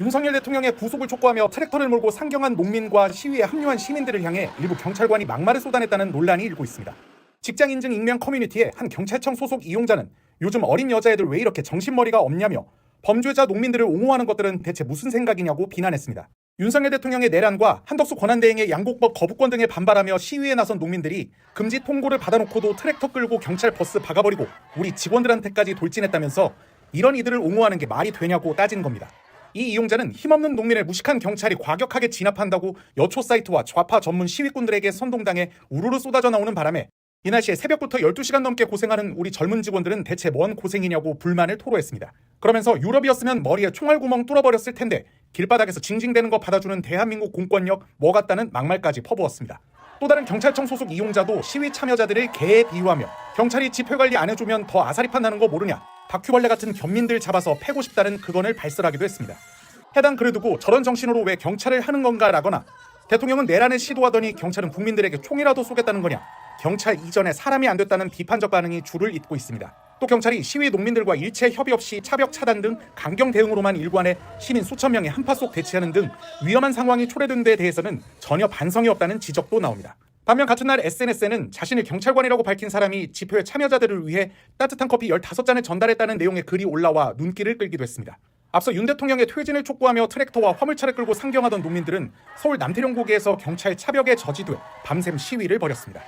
윤석열 대통령의 구속을 촉구하며 트랙터를 몰고 상경한 농민과 시위에 합류한 시민들을 향해 일부 경찰관이 막말을 쏟아냈다는 논란이 일고 있습니다. 직장 인증 익명 커뮤니티의 한 경찰청 소속 이용자는 요즘 어린 여자애들 왜 이렇게 정신머리가 없냐며 범죄자 농민들을 옹호하는 것들은 대체 무슨 생각이냐고 비난했습니다. 윤석열 대통령의 내란과 한덕수 권한대행의 양곡법 거부권 등에 반발하며 시위에 나선 농민들이 금지 통고를 받아놓고도 트랙터 끌고 경찰 버스 박아버리고 우리 직원들한테까지 돌진했다면서 이런 이들을 옹호하는 게 말이 되냐고 따진 겁니다. 이 이용자는 힘없는 농민을 무식한 경찰이 과격하게 진압한다고 여초 사이트와 좌파 전문 시위꾼들에게 선동당해 우르르 쏟아져 나오는 바람에 이 날씨에 새벽부터 12시간 넘게 고생하는 우리 젊은 직원들은 대체 뭔 고생이냐고 불만을 토로했습니다. 그러면서 유럽이었으면 머리에 총알구멍 뚫어버렸을 텐데 길바닥에서 징징대는 거 받아주는 대한민국 공권력 뭐 같다는 막말까지 퍼부었습니다. 또 다른 경찰청 소속 이용자도 시위 참여자들을 개에 비유하며 경찰이 집회 관리 안 해주면 더 아사리 판다는 거 모르냐 바퀴벌레 같은 견민들 잡아서 패고 싶다는 극언을 발설하기도 했습니다. 해당 글을 두고 저런 정신으로 왜 경찰을 하는 건가라거나 대통령은 내란을 시도하더니 경찰은 국민들에게 총이라도 쏘겠다는 거냐 경찰 이전에 사람이 안 됐다는 비판적 반응이 줄을 잇고 있습니다. 또 경찰이 시위 농민들과 일체 협의 없이 차벽 차단 등 강경 대응으로만 일관해 시민 수천 명이 한파 속 대치하는 등 위험한 상황이 초래된 데 대해서는 전혀 반성이 없다는 지적도 나옵니다. 반면 같은 날 SNS에는 자신을 경찰관이라고 밝힌 사람이 집회 참여자들을 위해 따뜻한 커피 15잔을 전달했다는 내용의 글이 올라와 눈길을 끌기도 했습니다. 앞서 윤 대통령의 퇴진을 촉구하며 트랙터와 화물차를 끌고 상경하던 농민들은 서울 남태령고개에서 경찰 차벽에 저지돼 밤샘 시위를 벌였습니다.